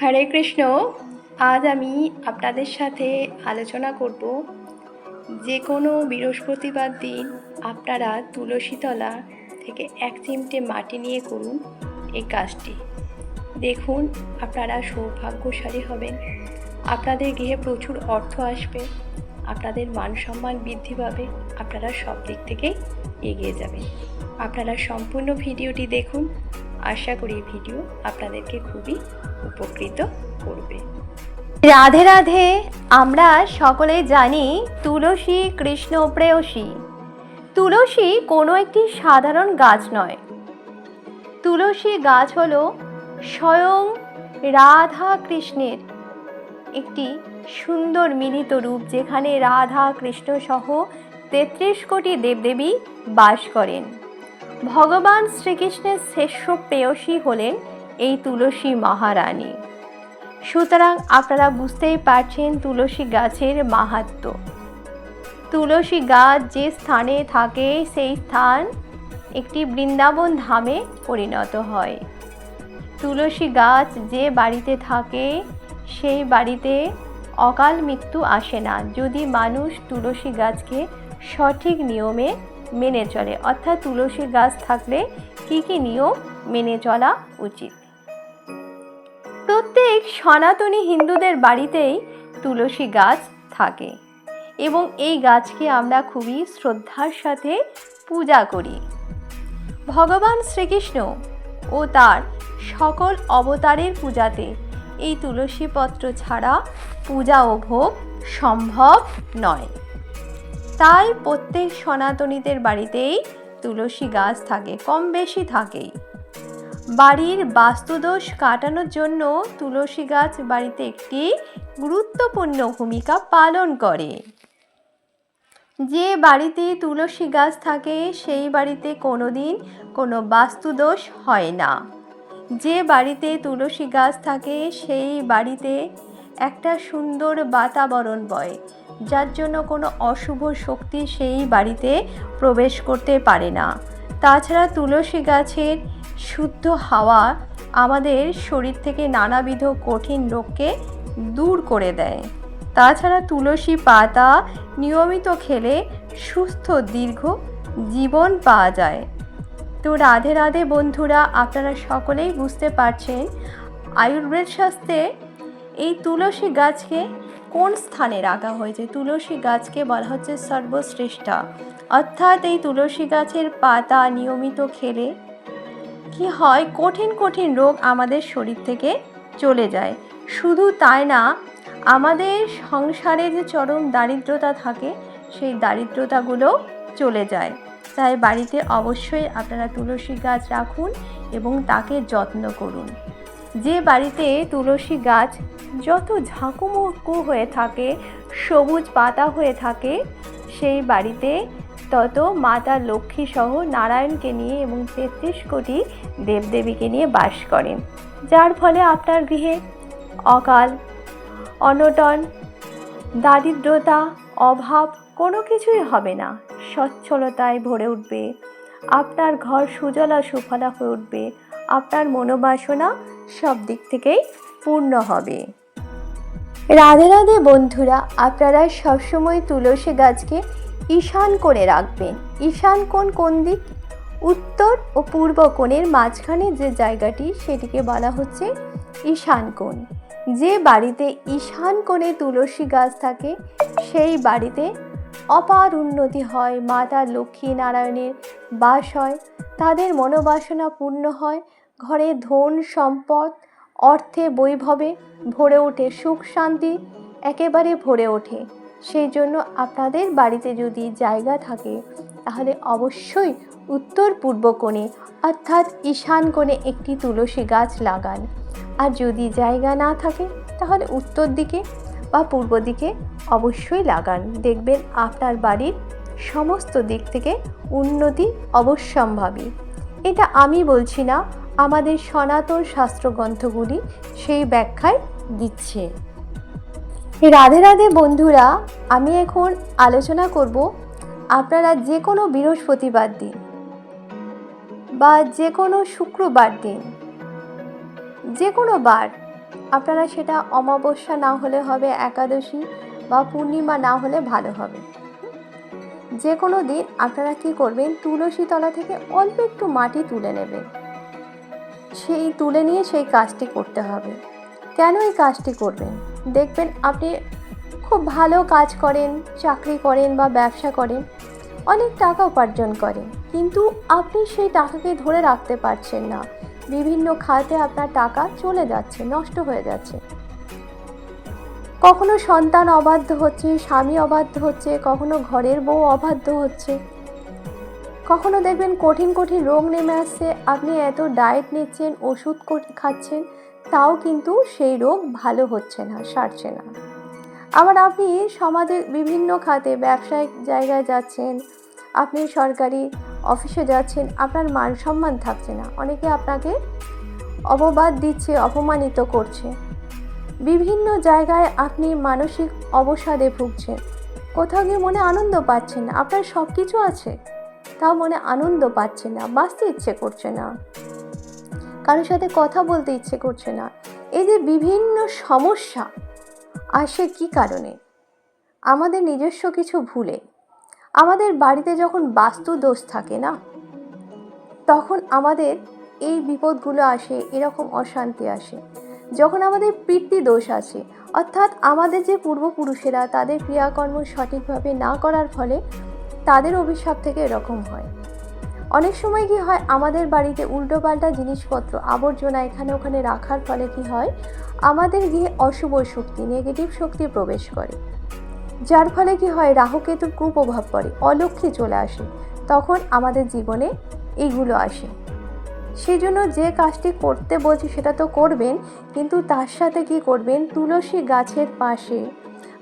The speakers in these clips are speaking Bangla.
হরে কৃষ্ণ, আজ আমি আপনাদের সাথে আলোচনা করব যে কোনো বৃহস্পতিবার দিন আপনারা তুলসীতলা থেকে এক চিমটে মাটি নিয়ে করুন এই কাজটি। দেখুন আপনারা সৌভাগ্যশালী হবেন। আপনাদের গৃহে প্রচুর অর্থ আসবে, আপনাদের মান সম্মান বৃদ্ধি পাবে, আপনারা সব দিক থেকেই এগিয়ে যাবেন। আপনারা সম্পূর্ণ ভিডিওটি দেখুন আশা করি ভিডিও আপনাদেরকে খুবই উপকৃত করবে। রাধে রাধে, আমরা সকলে জানি তুলসী কৃষ্ণ প্রেয়সী। তুলসী কোনো একটি সাধারণ গাছ নয়। তুলসী গাছ হল স্বয়ং রাধা কৃষ্ণের একটি সুন্দর মিলিত রূপ যেখানে রাধা কৃষ্ণ সহ তেত্রিশ কোটি দেবদেবী বাস করেন। ভগবান শ্রীকৃষ্ণের শ্রেষ্ঠ প্রেয়সী হলেন এই তুলসী মহারানী। সুতরাং আপনারা বুঝতেই পারছেন তুলসী গাছের মাহাত্ম্য। তুলসী গাছ যে স্থানে থাকে, সেই স্থান একটি বৃন্দাবন ধামে পরিণত হয়। তুলসী গাছ যে বাড়িতে থাকে, সেই বাড়িতে অকাল মৃত্যু আসে না। যদি মানুষ তুলসী গাছকে সঠিক নিয়মে মেনে চলে। অর্থাৎ তুলসী গাছ থাকলে কী কী নিয়ম মেনে চলা উচিত? প্রত্যেক সনাতনী হিন্দুদের বাড়িতেই তুলসী গাছ থাকে এবং এই গাছকে আমরা খুবই শ্রদ্ধার সাথে পূজা করি। ভগবান শ্রীকৃষ্ণ ও তার সকল অবতারের পূজাতে এই তুলসী পত্র ছাড়া পূজা ও ভোগ সম্ভব নয়। তাই প্রত্যেক সনাতনীদের বাড়িতেই তুলসী গাছ থাকে, কম বেশি থাকেই। বাড়ির বাস্তুদোষ কাটানোর জন্য তুলসী গাছ বাড়িতে একটি গুরুত্বপূর্ণ ভূমিকা পালন করে। যে বাড়িতে তুলসী গাছ থাকে, সেই বাড়িতে কোনো দিন কোনো বাস্তুদোষ হয় না। যে বাড়িতে তুলসী গাছ থাকে, সেই বাড়িতে একটা সুন্দর বাতাবরণ বয়। যার জন্য কোনো অশুভ শক্তি সেই বাড়িতে প্রবেশ করতে পারে না। তাছাড়া তুলসী গাছের শুদ্ধ হাওয়া আমাদের শরীর থেকে নানাবিধ কঠিন রোগকে দূর করে দেয়। তাছাড়া তুলসী পাতা নিয়মিত খেলে সুস্থ দীর্ঘ জীবন পাওয়া যায়। তো রাধে রাধে বন্ধুরা, আপনারা সকলেই বুঝতে পারছেন, আয়ুর্বেদ শাস্ত্রে এই তুলসী গাছকে কোন স্থানে রাখা হয়েছে? তুলসী গাছকে বলা হচ্ছে সর্বশ্রেষ্ঠা। অর্থাৎ এই তুলসী গাছের পাতা নিয়মিত খেলে কি হয়? কঠিন কঠিন রোগ আমাদের শরীর থেকে চলে যায়। শুধু তাই না, আমাদের সংসারে যে চরম দারিদ্রতা থাকে, সেই দারিদ্রতাগুলো চলে যায়। তাই বাড়িতে অবশ্যই আপনারা তুলসী গাছ রাখুন এবং তাকে যত্ন করুন। যে বাড়িতে তুলসী গাছ যত ঝাঁকুমুকু হয়ে থাকে, সবুজ পাতা হয়ে থাকে, সেই বাড়িতে তত মাতা লক্ষ্মী সহ নারায়ণকে নিয়ে এবং তেত্রিশ কোটি দেবদেবীকে নিয়ে বাস করেন। যার ফলে আপনার গৃহে অকাল, অনটন, দারিদ্রতা, অভাব কোনো কিছুই হবে না। সচ্ছলতায় ভরে উঠবে। আপনার ঘর সুজলা সুফলা হয়ে উঠবে। আপনার মনোবাসনা সব দিক থেকেই পূর্ণ হবে। রাধে রাধে বন্ধুরা, আপনারা সবসময় তুলসী গাছকে ঈশান করে রাখবেন। ঈশান কোণ কোন দিক? উত্তর ও পূর্ব কোণের মাঝখানে যে জায়গাটি, সেটিকে বলা হচ্ছে ঈশান কোণ। যে বাড়িতে ঈশান কোণে তুলসী গাছ থাকে, সেই বাড়িতে অপার উন্নতি হয়। মাতা লক্ষ্মী নারায়ণের বাস হয়। তাদের মনোবাসনা পূর্ণ হয়, ঘরে ধন সম্পদ, অর্থে বৈভবে ভরে ওঠে সুখ শান্তি, একেবারে ভরে ওঠে। সেই জন্য আপনাদের বাড়িতে যদি জায়গা থাকে, তাহলে অবশ্যই উত্তর পূর্ব কোণে, অর্থাৎ ঈশান কোণে একটি তুলসী গাছ লাগান। আর যদি জায়গা না থাকে, তাহলে উত্তর দিকে বা পূর্ব দিকে অবশ্যই লাগান। দেখবেন আপনার বাড়ির সমস্ত দিক থেকে উন্নতি অবশ্যম্ভাবী। এটা আমি বলছি না, আমাদের সনাতন শাস্ত্রগ্রন্থগুলি সেই ব্যাখ্যায় দিচ্ছে। রাধে রাধে বন্ধুরা, আমি এখন আলোচনা করব আপনারা যে কোনো বৃহস্পতিবার দিন বা যে কোনো শুক্রবার দিন যে কোনো বার, আপনারা সেটা অমাবস্যা না হলে হবে, একাদশী বা পূর্ণিমা না হলে ভালো হবে। যে কোনো দিন আপনারা কি করবেন, তুলসী তলা থেকে অল্প একটু মাটি তুলে নেবেন। সেই তুলে নিয়ে সেই কাজটি করতে হবে। কেন এই কাজটি করবেন? দেখবেন আপনি খুব ভালো কাজ করেন, চাকরি করেন বা ব্যবসা করেন, অনেক টাকা উপার্জন করেন, কিন্তু আপনি সেই টাকাকে ধরে রাখতে পারছেন না। বিভিন্ন খাতে আপনার টাকা চলে যাচ্ছে, নষ্ট হয়ে যাচ্ছে। কখনো সন্তান অবাধ্য হচ্ছে, স্বামী অবাধ্য হচ্ছে, কখনো ঘরের বউ অবাধ্য হচ্ছে। কখনো দেখবেন কঠিন কঠিন রোগ নেমে আসছে, আপনি এত ডায়েট নিচ্ছেন, ওষুধ খাচ্ছেন, তাও কিন্তু সেই রোগ ভালো হচ্ছে না, সারছে না। আবার আপনি সমাজের বিভিন্ন খাতে ব্যবসায়িক জায়গায় যাচ্ছেন, আপনি সরকারি অফিসে যাচ্ছেন, আপনার মান সম্মান থাকছে না। অনেকে আপনাকে অপবাদ দিচ্ছে, অপমানিত করছে। বিভিন্ন জায়গায় আপনি মানসিক অবসাদে ভুগছেন। কোথাও গিয়ে মনে আনন্দ পাচ্ছেন না। আপনার সব কিছু আছে। তাও মনে আনন্দ পাচ্ছে না। বাঁচতে ইচ্ছে করছে না। কারোর সাথে কথা বলতে ইচ্ছে করছে না। এই যে বিভিন্ন সমস্যা আসে কি কারণে? আমাদের নিজস্ব কিছু ভুলে। আমাদের বাড়িতে যখন বাস্তু দোষ থাকে না, তখন আমাদের এই বিপদগুলো আসে, এরকম অশান্তি আসে। যখন আমাদের পিতৃ দোষ আছে, অর্থাৎ আমাদের যে পূর্বপুরুষেরা তাদের ক্রিয়াকর্ম সঠিকভাবে না করার ফলে তাদের অভিশাপ থেকে এরকম হয়। অনেক সময় কি হয়, আমাদের বাড়িতে উল্টোপাল্টা জিনিসপত্র আবর্জনা এখানে ওখানে রাখার ফলে কি হয়, আমাদের গিয়ে অশুভ শক্তি নেগেটিভ শক্তি প্রবেশ করে। যার ফলে কি হয়, রাহুকেতুর কুপ্রভাব পড়ে অলক্ষ্মী চলে আসে, তখন আমাদের জীবনে এইগুলো আসে। সেই জন্য যে কাজটি করতে বলছি সেটা তো করবেন, কিন্তু তার সাথে কি করবেন? তুলসী গাছের পাশে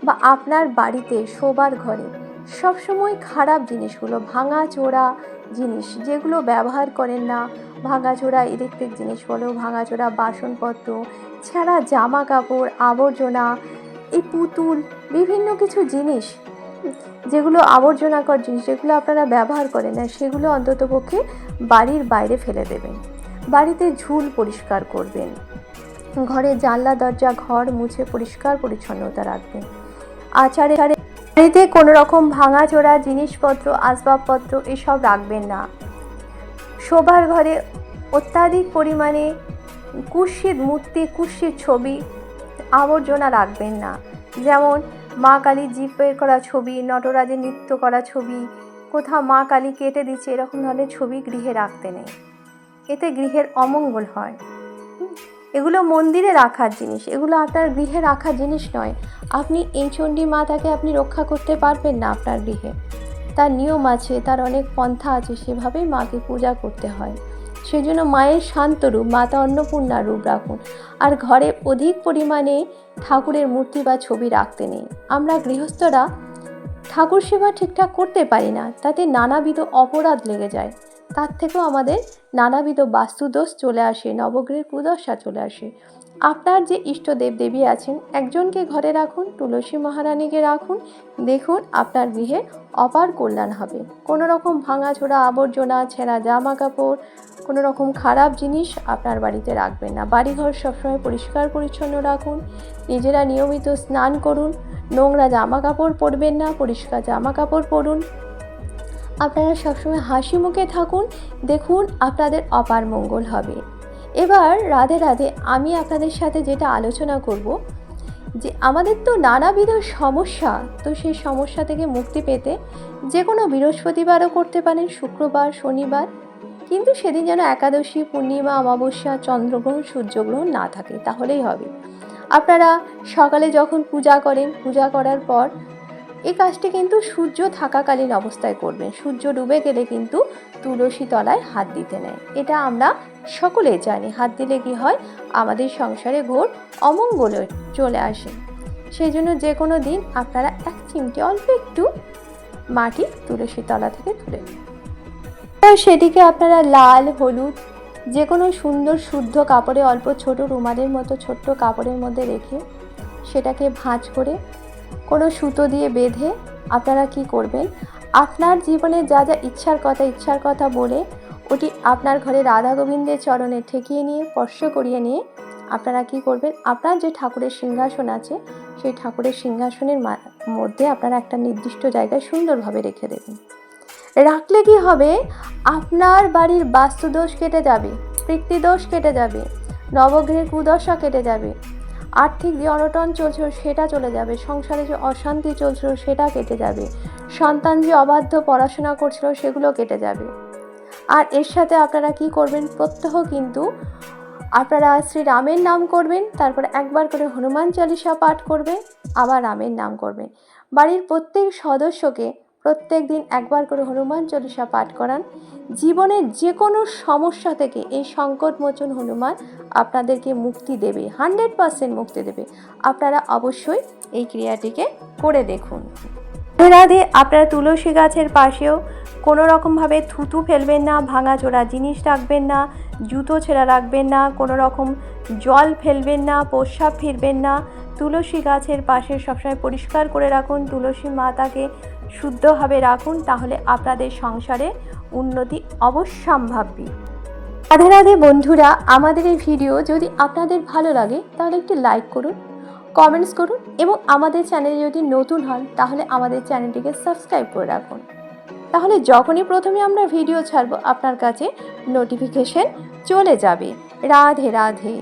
বা আপনার বাড়িতে, শোবার ঘরে। সবসময় খারাপ জিনিসগুলো ভাঙা চোরা জিনিস, যেগুলো ব্যবহার করেন না। ভাঙাচোরা ইলেকট্রিক জিনিস বলো, ভাঙাচোরা বাসনপত্র, ছাড়া জামা কাপড়, আবর্জনা, এই পুতুল, বিভিন্ন কিছু জিনিস যেগুলো আবর্জনাকর জিনিস, যেগুলো আপনারা ব্যবহার করেন না, সেগুলো অন্ততপক্ষে বাড়ির বাইরে ফেলে দেবেন। বাড়িতে ঝুল পরিষ্কার করবেন। ঘরে জানলা, দরজা, ঘর মুছে পরিষ্কার পরিচ্ছন্নতা রাখবেন। আচারে বাড়িতে কোনো রকম ভাঙাচোরা জিনিসপত্র, আসবাবপত্র এসব রাখবেন না। শোবার ঘরে অত্যাধিক পরিমাণে কুৎসিত মূর্তি, কুৎসিত ছবি, আবর্জনা রাখবেন না। যেমন মা কালী জিভ বের করা ছবি, নটরাজের নৃত্য করা ছবি, কোথাও মা কালী কেটে দিচ্ছে এরকম ধরনের ছবি গৃহে রাখতে নেই। এতে গৃহের অমঙ্গল হয়। এগুলো মন্দিরে রাখার জিনিস, এগুলো আপনার গৃহে রাখার জিনিস নয়। আপনি এই চণ্ডী মাতাকে আপনি রক্ষা করতে পারবেন না আপনার গৃহে। তার নিয়ম আছে, তার অনেক পন্থা আছে, সেভাবেই মাকে পূজা করতে হয়। সেজন্য মায়ের শান্ত রূপ, মাতা অন্নপূর্ণা রূপ রাখুন। আর ঘরে অধিক পরিমাণে ঠাকুরের মূর্তি বা ছবি রাখতে নেই। আমরা গৃহস্থরা ঠাকুর সেবা ঠিকঠাক করতে পারি না, তাতে নানাবিধ অপরাধ লেগে যায়। তার থেকেও আমাদের নানাবিধ বাস্তুদোষ চলে আসে, নবগ্রহের কুদশা চলে আসে। আপনার যে ইষ্ট দেব দেবী আছেন, একজনকে ঘরে রাখুন, তুলসী মহারানীকে রাখুন, দেখুন আপনার গৃহে অপার কল্যাণ হবে। কোনো রকম ভাঙাচোরা, আবর্জনা, ছেঁড়া জামা কাপড় কোনো রকম খারাপ জিনিস আপনার বাড়িতে রাখবেন না। বাড়িঘর সবসময় পরিষ্কার, পরিচ্ছন্ন রাখুন। নিজেরা নিয়মিত স্নান করুন। নোংরা জামা কাপড় পরবেন না, পরিষ্কার জামা কাপড় পরুন। আপনারা সবসময় হাসি মুখে থাকুন। দেখুন আপনাদের অপার মঙ্গল হবে। এবার রাধে রাধে, আমি আপনাদের সাথে যেটা আলোচনা করব যে আমাদের তো নানাবিধ সমস্যা, তো সেই সমস্যা থেকে মুক্তি পেতে যে কোনো বৃহস্পতিবারও করতে পারেন, শুক্রবার, শনিবার। কিন্তু সেদিন যেন একাদশী, পূর্ণিমা, অমাবস্যা, চন্দ্রগ্রহণ, সূর্যগ্রহণ না থাকে, তাহলেই হবে। আপনারা সকালে যখন পূজা করেন, পূজা করার পর এই কাজটি কিন্তু সূর্য থাকাকালীন অবস্থায় করবেন। সূর্য ডুবে গেলে কিন্তু তুলসী তলায় হাত দিতে নেয়। এটা আমরা সকলে জানি। হাত দিলে কি হয়? আমাদের সংসারে ঘোর অমঙ্গল চলে আসে। সেই জন্য যে কোনো দিন আপনারা এক চিমটি অল্প একটু মাটি তুলসী তলা থেকে তুলে নিন। সেটিকে আপনারা লাল, হলুদ যে কোনো সুন্দর শুদ্ধ কাপড়ে, অল্প ছোট রুমালের মতো ছোট্ট কাপড়ের মধ্যে রেখে সেটাকে ভাঁজ করে কোনো সুতো দিয়ে বেঁধে আপনারা কি করবেন? আপনার জীবনে যা যা ইচ্ছার কথা ইচ্ছার কথা বলে ওটি আপনার ঘরে রাধা গোবিন্দের চরণে ঠেকিয়ে নিয়ে, স্পর্শ করিয়ে নিয়ে আপনারা কি করবেন? আপনার যে ঠাকুরের সিংহাসন আছে, সেই ঠাকুরের সিংহাসনের মধ্যে আপনারা একটা নির্দিষ্ট জায়গায় সুন্দরভাবে রেখে দেবেন। রাখলে কি হবে? আপনার বাড়ির বাস্তুদোষ কেটে যাবে পিতৃদোষ কেটে যাবে, নবগ্রহের কুদশা কেটে যাবে, আর্থিক যে অনটন চলছিল সেটা চলে যাবে, সংসারে যে অশান্তি চলছিল সেটা কেটে যাবে, সন্তান যে অবাধ্য পড়াশোনা করছিল সেগুলো কেটে যাবে। আর এর সাথে আপনারা কি করবেন? প্রত্যহ কিন্তু আপনারা শ্রী রামের নাম করবেন, তারপর একবার করে হনুমান চালিসা পাঠ করবেন, আবার রামের নাম করবেন। বাড়ির প্রত্যেক সদস্যকে প্রত্যেক দিন একবার করে হনুমান চল্লিশা পাঠ করান। জীবনের যে কোনো সমস্যা থেকে এই সংকটমোচন হনুমান আপনাদেরকে মুক্তি দেবে, হান্ড্রেড পারসেন্ট মুক্তি দেবে। আপনারা অবশ্যই এই ক্রিয়াটিকে করে দেখুন। রাধে, আপনারা তুলসী গাছের পাশেও কোনো রকমভাবে থুতু ফেলবেন না, ভাঙাচোরা জিনিস রাখবেন না, জুতো ছেঁড়া রাখবেন না কোনো রকম জল ফেলবেন না, প্রস্রাব ফিরবেন না। তুলসী গাছের পাশে সবসময় পরিষ্কার করে রাখুন। তুলসী মাতাকে শুদ্ধভাবে রাখুন, তাহলে আপনাদের সংসারে উন্নতি অবশ্যম্ভাবী। রাধে রাধে বন্ধুরা, আমাদের এই ভিডিও যদি আপনাদের ভালো লাগে, তাহলে একটি লাইক করুন, কমেন্টস করুন এবং আমাদের চ্যানেলে যদি নতুন হন, তাহলে আমাদের চ্যানেলটিকে সাবস্ক্রাইব করে রাখুন। তাহলে যখনই প্রথমে আমরা ভিডিও ছাড়বো, আপনার কাছে নোটিফিকেশন চলে যাবে। রাধে রাধে।